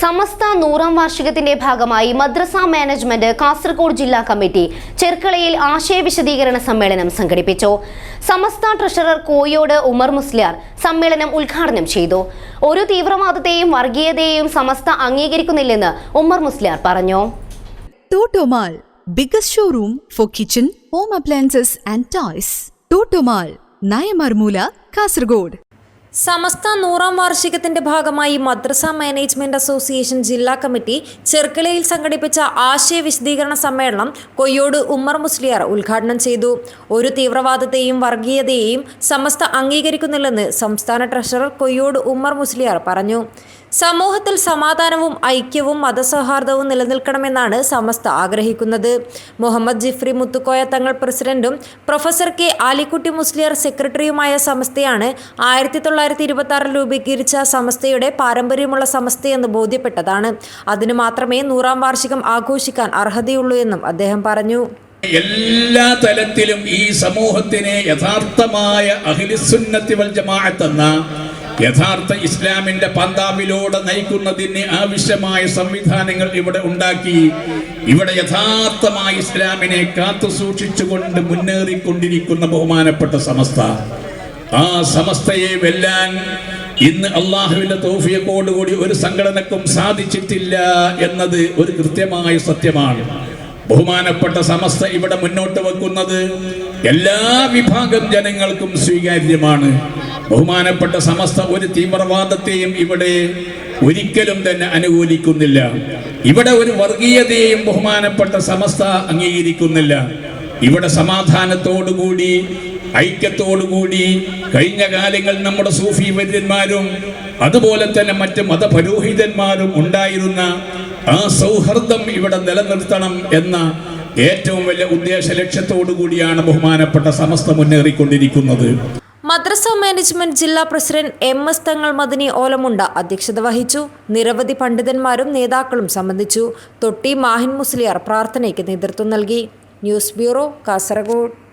സമസ്ത നൂറാം വാർഷികത്തിന്റെ ഭാഗമായി മദ്രസ മാനേജ്മെന്റ് കാസർഗോഡ് ജില്ലാ കമ്മിറ്റി ചെർക്കളയിൽ ആശയ വിശദീകരണ സമ്മേളനം സംഘടിപ്പിച്ചു സമസ്ത ട്രഷറർ കോയോട് ഉമർ മുസ്ലിയാർ സമ്മേളനം ഉദ്ഘാടനം ചെയ്തു ഒരു തീവ്രവാദത്തെയും വർഗീയതയെയും സമസ്ത അംഗീകരിക്കുന്നില്ലെന്ന് ഉമർ മുസ്ലിയാർ പറഞ്ഞു showroom for kitchen, home appliances and. Totomal, Nayamarmula, Kasargod. Samastha നൂറാം വാർഷികത്തിന്റെ ഭാഗമായി മദ്രസ മാനേജ്മെന്റ് അസോസിയേഷൻ ജില്ലാ കമ്മിറ്റി ചെർക്കളയിൽ സംഘടിപ്പിച്ച ആശയ വിശദീകരണ സമ്മേളനം കൊയ്യോട് ഉമ്മർ മുസ്ലിയാർ ഉദ്ഘാടനം ചെയ്തു. ഒരു തീവ്രവാദത്തെയും വർഗീയതയെയും സമസ്ത അംഗീകരിക്കുന്നില്ലെന്ന് സംസ്ഥാന ട്രഷറർ കൊയ്യോട് ഉമ്മർ മുസ്ലിയാർ പറഞ്ഞു. സമൂഹത്തിൽ സമാധാനവും ഐക്യവും മതസൗഹാർദ്ദവും നിലനിൽക്കണമെന്നാണ് സമസ്ത ആഗ്രഹിക്കുന്നത്. മുഹമ്മദ് ജിഫ്രി മുത്തുക്കോയ തങ്ങൾ പ്രസിഡന്റും പ്രൊഫസർ കെ ആലിക്കുട്ടി മുസ്ലിയാർ സെക്രട്ടറിയുമായ സമസ്തയാണ് ആയിരത്തി തൊള്ളായിരത്തി ഇരുപത്തി ആറിൽ രൂപീകരിച്ച സമസ്തയുടെ പാരമ്പര്യമുള്ള സമസ്തയെന്ന് ബോധ്യപ്പെട്ടതാണ്. അതിനു മാത്രമേ നൂറാം വാർഷികം ആഘോഷിക്കാൻ അർഹതയുള്ളൂ എന്നും അദ്ദേഹം പറഞ്ഞു. എല്ലാ തലത്തിലും ഈ സമൂഹത്തിനെ യഥാർത്ഥമായ അഖിലിസുന്നത്തി വൽ യഥാർത്ഥ ഇസ്ലാമിന്റെ പന്താവിലൂടെ നയിക്കുന്നതിന് ആവശ്യമായ സംവിധാനങ്ങൾ ഇവിടെ ഉണ്ടാക്കി ഇവിടെ യഥാർത്ഥമായ ഇസ്ലാമിനെ കാത്തു സൂക്ഷിച്ചുകൊണ്ട് മുന്നേറിക്കൊണ്ടിരിക്കുന്ന ബഹുമാനപ്പെട്ട സമസ്ത. ആ സമസ്തയെ വെല്ലാൻ ഇന്ന് അള്ളാഹുവിന്റെ തോഫിയക്കോടുകൂടി ഒരു സംഘടനക്കും സാധിച്ചിട്ടില്ല എന്നത് ഒരു കൃത്യമായ സത്യമാണ്. ബഹുമാനപ്പെട്ട സമസ്ത ഇവിടെ മുന്നോട്ട് വെക്കുന്നത് എല്ലാ വിഭാഗം ജനങ്ങൾക്കും സ്വീകാര്യമാണ്. ബഹുമാനപ്പെട്ട സമസ്ത ഒരു തീവ്രവാദത്തെയും ഇവിടെ ഒരിക്കലും തന്നെ അനുകൂലിക്കുന്നില്ല. ഇവിടെ ഒരു വർഗീയതയെയും ബഹുമാനപ്പെട്ട സമസ്ത അംഗീകരിക്കുന്നില്ല. ഇവിടെ സമാധാനത്തോടുകൂടി ഐക്യത്തോടുകൂടി കഴിഞ്ഞ കാലങ്ങൾ നമ്മുടെ സൂഫി വര്യന്മാരും അതുപോലെ തന്നെ മറ്റ് മതപരോഹിതന്മാരും ഉണ്ടായിരുന്ന ആ സൗഹൃദം ഇവിടെ നിലനിർത്തണം എന്ന ഏറ്റവും വലിയ ഉദ്ദേശ ലക്ഷ്യത്തോടു കൂടിയാണ് ബഹുമാനപ്പെട്ട സമസ്ത മുന്നേറിക്കൊണ്ടിരിക്കുന്നത്. മദ്രസ മാനേജ്മെന്റ് ജില്ലാ president M S Thangal Madani Olamunda അധ്യക്ഷത വഹിച്ചു. നിരവധി പണ്ഡിതന്മാരും നേതാക്കളും സംബന്ധിച്ചു. തൊട്ടി മാഹിൻ മുസ്ലിയാർ പ്രാർത്ഥനയ്ക്ക് നേതൃത്വം നൽകി. News bureau Kasaragod.